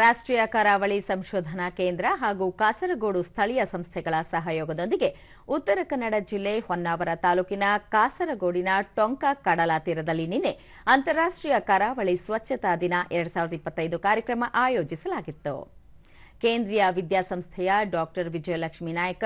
ರಾಷ್ಟ್ರೀಯ ಕರಾವಳಿ ಸಂಶೋಧನಾ ಕೇಂದ್ರ ಹಾಗೂ ಕಾಸರಗೋಡು ಸ್ಥಳೀಯ ಸಂಸ್ಥೆಗಳ ಸಹಯೋಗದೊಂದಿಗೆ ಉತ್ತರ ಕನ್ನಡ ಜಿಲ್ಲೆ ಹೊನ್ನಾವರ ತಾಲೂಕಿನ ಕಾಸರಗೋಡಿನ ಟೊಂಕ ಕಡಲ ತೀರದಲ್ಲಿ ನಿನ್ನೆ ಅಂತಾರಾಷ್ಟ್ರೀಯ ಕರಾವಳಿ ಸ್ವಚ್ಛತಾ ದಿನ ಎರಡ್ ಸಾವಿರದ ಇಪ್ಪತ್ತೈದು ಕಾರ್ಯಕ್ರಮ ಆಯೋಜಿಸಲಾಗಿತ್ತು. ಕೇಂದ್ರೀಯ ವಿದ್ಯಾಸಂಸ್ಥೆಯ ಡಾಕ್ಟರ್ ವಿಜಯಲಕ್ಷ್ಮಿ ನಾಯಕ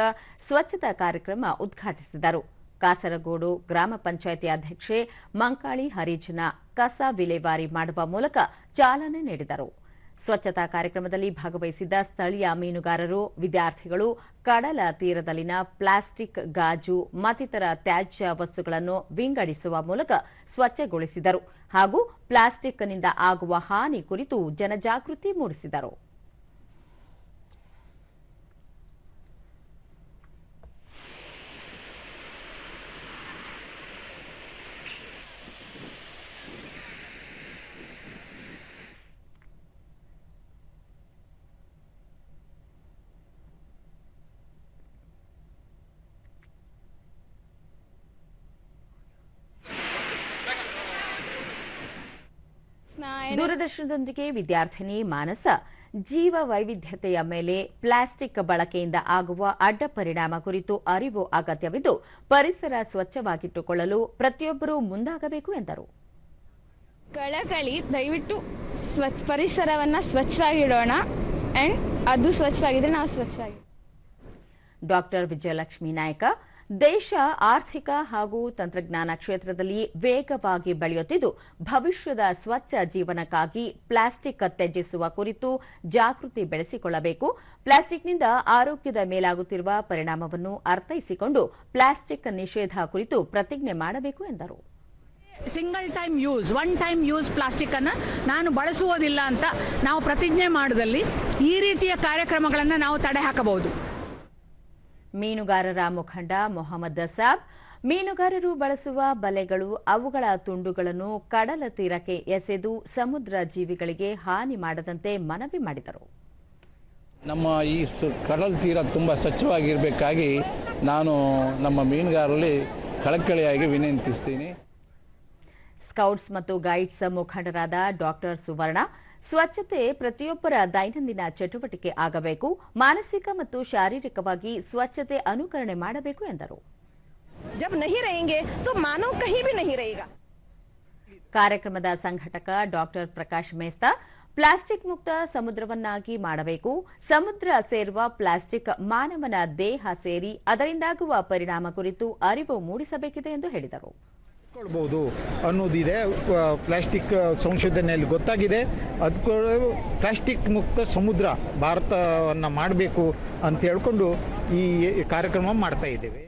ಸ್ವಚ್ಛತಾ ಕಾರ್ಯಕ್ರಮ ಉದ್ಘಾಟಿಸಿದರು. ಕಾಸರಗೋಡು ಗ್ರಾಮ ಪಂಚಾಯಿತಿ ಅಧ್ಯಕ್ಷೆ ಮಂಕಾಳಿ ಹರಿಜನ ಕಸ ವಿಲೇವಾರಿ ಮಾಡುವ ಮೂಲಕ ಚಾಲನೆ ನೀಡಿದರು. ಸ್ವಚ್ಛತಾ ಕಾರ್ಯಕ್ರಮದಲ್ಲಿ ಭಾಗವಹಿಸಿದ್ದ ಸ್ಥಳೀಯ ಮೀನುಗಾರರು, ವಿದ್ಯಾರ್ಥಿಗಳು, ಕಡಲ ತೀರದಲ್ಲಿನ ಪ್ಲಾಸ್ಟಿಕ್, ಗಾಜು, ಮತ್ತಿತರ ತ್ಯಾಜ್ಯ ವಸ್ತುಗಳನ್ನು ವಿಂಗಡಿಸುವ ಮೂಲಕ ಸ್ವಚ್ಛಗೊಳಿಸಿದರು ಹಾಗೂ ಪ್ಲಾಸ್ಟಿಕ್ನಿಂದ ಆಗುವ ಹಾನಿ ಕುರಿತು ಜನಜಾಗೃತಿ ಮೂಡಿಸಿದರು. ದೂರದರ್ಶನದೊಂದಿಗೆ ವಿದ್ಯಾರ್ಥಿನಿ ಮಾನಸ ಜೀವ ವೈವಿಧ್ಯತೆಯ ಮೇಲೆ ಪ್ಲಾಸ್ಟಿಕ್ ಬಳಕೆಯಿಂದ ಆಗುವ ಅಡ್ಡ ಪರಿಣಾಮ ಕುರಿತು ಅರಿವು ಅಗತ್ಯವಿದ್ದು ಪರಿಸರ ಸ್ವಚ್ಛವಾಗಿಟ್ಟುಕೊಳ್ಳಲು ಪ್ರತಿಯೊಬ್ಬರೂ ಮುಂದಾಗಬೇಕು ಎಂದರು. ಕಳಕಳಿ ದಯವಿಟ್ಟು ಸ್ವಚ್ಛ ಪರಿಸರವನ್ನ ಸ್ವಚ್ಛವಾಗಿಡೋಣ. ಅಂಡ್ ಅದು ಸ್ವಚ್ಛವಾಗಿದ್ರೆ ನಾವು ಸ್ವಚ್ಛವಾಗಿ ಡಾಕ್ಟರ್ ವಿಜಯಲಕ್ಷ್ಮಿ ನಾಯಕ ದೇಶ ಆರ್ಥಿಕ ಹಾಗೂ ತಂತ್ರಜ್ಞಾನ ಕ್ಷೇತ್ರದಲ್ಲಿ ವೇಗವಾಗಿ ಬೆಳೆಯುತ್ತಿದ್ದು, ಭವಿಷ್ಯದ ಸ್ವಚ್ಛ ಜೀವನಕ್ಕಾಗಿ ಪ್ಲಾಸ್ಟಿಕ್ ತ್ಯಜಿಸುವ ಕುರಿತು ಜಾಗೃತಿ ಬೆಳೆಸಿಕೊಳ್ಳಬೇಕು. ಪ್ಲಾಸ್ಟಿಕ್ನಿಂದ ಆರೋಗ್ಯದ ಮೇಲಾಗುತ್ತಿರುವ ಪರಿಣಾಮವನ್ನು ಅರ್ಥೈಸಿಕೊಂಡು ಪ್ಲಾಸ್ಟಿಕ್ ನಿಷೇಧ ಕುರಿತು ಪ್ರತಿಜ್ಞೆ ಮಾಡಬೇಕು ಎಂದರು. Single time use one time use ಪ್ಲಾಸ್ಟಿಕ್ಕನ್ನು ನಾನು ಬಳಸುವುದಿಲ್ಲ ಅಂತ ನಾವು ಪ್ರತಿಜ್ಞೆ ಮಾಡಿದಲ್ಲಿ ಈ ರೀತಿಯ ಕಾರ್ಯಕ್ರಮಗಳನ್ನು ನಾವು ತಡೆ ಹಾಕಬಹುದು. ಮೀನುಗಾರರ ಮುಖಂಡ ಮೊಹಮ್ಮದ್ ಅಸಾಬ್ ಮೀನುಗಾರರು ಬಳಸುವ ಬಲೆಗಳು ಅವುಗಳ ತುಂಡುಗಳನ್ನು ಕಡಲ ತೀರಕ್ಕೆ ಎಸೆದು ಸಮುದ್ರ ಜೀವಿಗಳಿಗೆ ಹಾನಿ ಮಾಡದಂತೆ ಮನವಿ ಮಾಡಿದರು. ನಮ್ಮ ಈ ಕಡಲ ತೀರ ತುಂಬ ಸ್ವಚ್ಛವಾಗಿರಬೇಕಾಗಿ ನಾನು ನಮ್ಮ ಮೀನುಗಾರರಲ್ಲಿ ಕಳಕಳಿಯಾಗಿ ವಿನಂತಿಸ್ತೀನಿ. ಸ್ಕೌಟ್ಸ್ ಮತ್ತು ಗೈಡ್ಸ್ ಮುಖಂಡರಾದ ಡಾಕ್ಟರ್ ಸುವರ್ಣ ಸ್ವಚ್ಛತೆ ಪ್ರತಿಯೊಬ್ಬರ ದೈನಂದಿನ ಚಟುವಟಿಕೆ ಆಗಬೇಕು ಮಾನಸಿಕ ಮತ್ತು ಶಾರೀರಿಕವಾಗಿ ಸ್ವಚ್ಛತೆ ಅನುಕರಣೆ ಮಾಡಬೇಕು ಎಂದರು. ಕಾರ್ಯಕ್ರಮದ ಸಂಘಟಕ ಡಾಕ್ಟರ್ ಪ್ರಕಾಶ್ ಮೇಸ್ತಾ ಪ್ಲಾಸ್ಟಿಕ್ ಮುಕ್ತ ಸಮುದ್ರವನ್ನಾಗಿ ಮಾಡಬೇಕು ಸಮುದ್ರ ಸೇರುವ ಪ್ಲಾಸ್ಟಿಕ್ ಮಾನವನ ದೇಹ ಸೇರಿ ಅದರಿಂದಾಗುವ ಪರಿಣಾಮ ಕುರಿತು ಅರಿವು ಮೂಡಿಸಬೇಕಿದೆ ಎಂದು ಹೇಳಿದರು. ಕೊಳ್ಬೋದು ಅನ್ನೋದಿದೆ. ಪ್ಲಾಸ್ಟಿಕ್ ಸಂಶೋಧನೆಯಲ್ಲಿ ಗೊತ್ತಾಗಿದೆ. ಅದಕ್ಕೆ ಪ್ಲಾಸ್ಟಿಕ್ ಮುಕ್ತ ಸಮುದ್ರ ಭಾರತವನ್ನು ಮಾಡಬೇಕು ಅಂತ ಹೇಳ್ಕೊಂಡು ಈ ಕಾರ್ಯಕ್ರಮ ಮಾಡ್ತಾ ಇದ್ದೇವೆ.